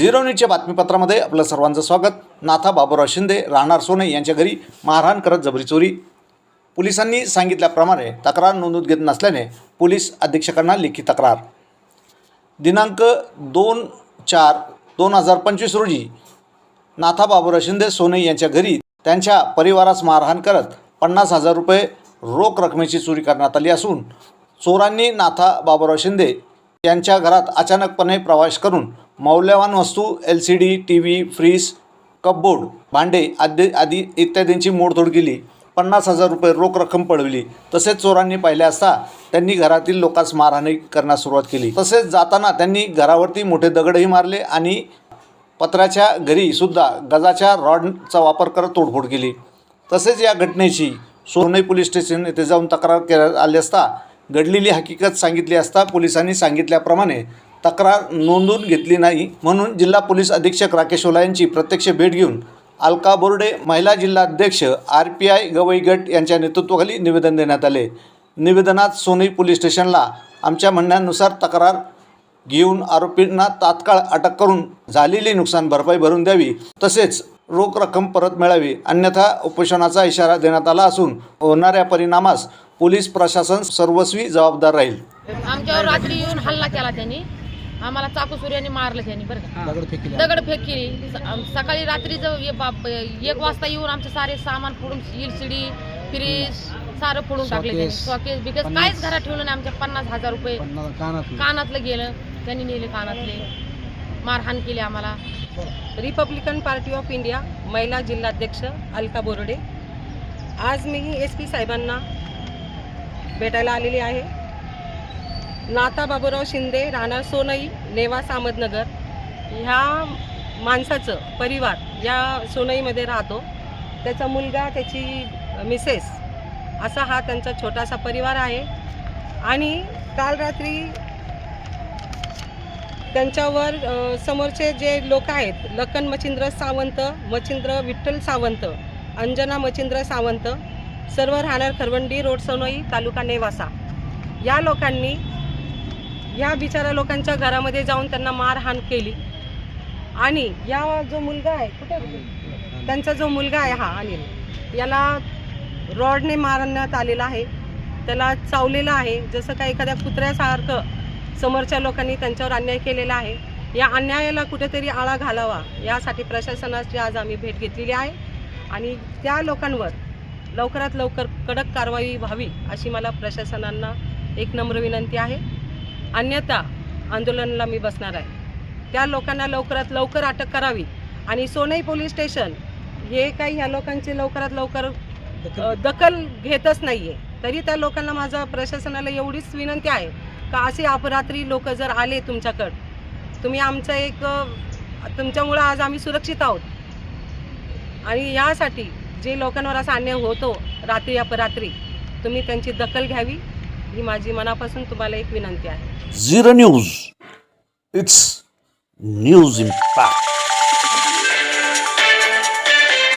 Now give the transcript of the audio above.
Zero न्यूजच्या बातमीपत्रामध्ये आपलं सर्वांचं स्वागत. नाथा बाबूराव शिंदे राहणार सोने यांच्या घरी मारहाण करत जबरी चोरी. पोलिसांनी सांगितल्याप्रमाणे तक्रार नोंदवून घेत नसल्याने पोलीस अधीक्षकांना लेखी तक्रार. दिनांक दोन चार दोन हजार पंचवीस रोजी नाथा बाबूराव शिंदे सोने यांच्या घरी त्यांच्या परिवारास मारहाण करत पन्नास हजार रुपये रोख रकमेची चोरी करण्यात आली असून चोरांनी नाथा बाबूराव शिंदे यांच्या घरात अचानकपणे प्रवेश करून मौल्यवान वस्तू L C D T V fridge cupboard भांडे आदी आदी इत्यादींची मोडतोड केली. पन्नास हजार रुपये रोख रक्कम पळवली. तसेच चोरांनी पाहिले असता त्यांनी घरातील लोकांस मारहाणी करण्यास सुरुवात केली. तसेच जाताना त्यांनी घरावरती मोठे दगडही मारले आणि पत्र्याच्या घरी सुद्धा गजाच्या रॉडचा वापर करत तोडफोड केली. तसेच या घटनेची सोनई पोलीस स्टेशन येथे जाऊन तक्रार केल्या आली असता घडलेली हकीकत सांगितली असता पोलिसांनी सांगितल्याप्रमाणे तक्रार नोंदून घेतली नाही. म्हणून जिल्हा पोलीस अधीक्षक राकेश ओला यांची प्रत्यक्ष भेट घेऊन अलका बोर्डे महिला जिल्हाध्यक्ष आर पी आय गवई गट यांच्या नेतृत्वाखाली निवेदन देण्यात आले. निवेदनात सोनई पोलीस स्टेशनला आमच्या म्हणण्यानुसार तक्रार घेऊन आरोपींना तात्काळ अटक करून झालेली नुकसान भरपाई भरून द्यावी तसेच रोख रक्कम परत मिळावी अन्यथा उपोषणाचा इशारा देण्यात आला असून होणाऱ्या परिणामास पोलीस प्रशासन सर्वस्वी जबाबदार राहील. आमच्यावर रात्री येऊन हल्ला केला त्यांनी. आम्हाला चाकू सूर्याने मारलं त्यांनी बरं का? दगडफेक केली दगडफेक केली स- सकाळी रात्री बाप- एक वाजता येऊन आमचे सारे सामान फोडून एलसीडी फ्रीज सारं फोडून टाकले त्यांनी. बिकेस पन्नास- काहीच घरात ठेवलं नाही आमच्या पन्नास हजार रुपये. कानातलं. गेलं. त्यांनी नेले कानातले. मारहाण केली आम्हाला. रिपब्लिकन पार्टी ऑफ इंडिया महिला जिल्हाध्यक्ष अलका बोर्डे. आज मी एस पी साहेबांना भेटायला आलेली आहे. नाता बाबूराव शिंदे राहणार सोनई नेवा सामदनगर. ह्या माणसाचं परिवार या सोनईमध्ये राहतो. त्याचा मुलगा त्याची मिसेस असा हा त्यांचा छोटासा परिवार आहे. आणि काल रात्री त्यांच्यावर समोरचे जे लोक आहेत लखन मच्छिंद्र सावंत मच्छिंद्र विठ्ठल सावंत अंजना मच्छिंद्र सावंत सर्व राहणार खरवंडी रोड सनोई तालुका नेवासा. या लोकांनी या बिचाऱ्या लोकांच्या घरामध्ये जाऊन त्यांना मारहाण केली. आणि या जो मुलगा आहे कुठे त्यांचा जो मुलगा आहे हा अनिल याला रॉडने मारण्यात आलेला आहे. त्याला चावलेलं आहे. जसं का एखाद्या कुत्र्यासारखं समोरच्या लोकांनी त्यांच्यावर अन्याय केलेला आहे. या अन्यायाला कुठेतरी आळा घालावा यासाठी प्रशासनाची आज आम्ही भेट घेतलेली आहे. आणि त्या लोकांवर लवकरात लवकर कडक कारवाई व्हावी अशी मला प्रशासनांना एक नम्र विनंती आहे. अन्यथा आंदोलनाला मी बसणार आहे. त्या लोकांना लवकरात लवकर अटक करावी आणि सोनई पोलीस स्टेशन हे काही ह्या लोकांची लवकरात लवकर दखल? घेतच नाही आहे तरी त्या लोकांना माझा प्रशासनाला एवढीच विनंती आहे का असे अपरात्री लोक जर आले तुमच्याकडं तुम्ही आमचं एक तुमच्यामुळं आज आम्ही सुरक्षित आहोत. आणि यासाठी जे लोकांवर असा अन्याय होतो रात्री अपरात्री तुम्ही त्यांची दखल घ्यावी ही माझी मनापासून तुम्हाला एक विनंती आहे. Zero news. It's news impact.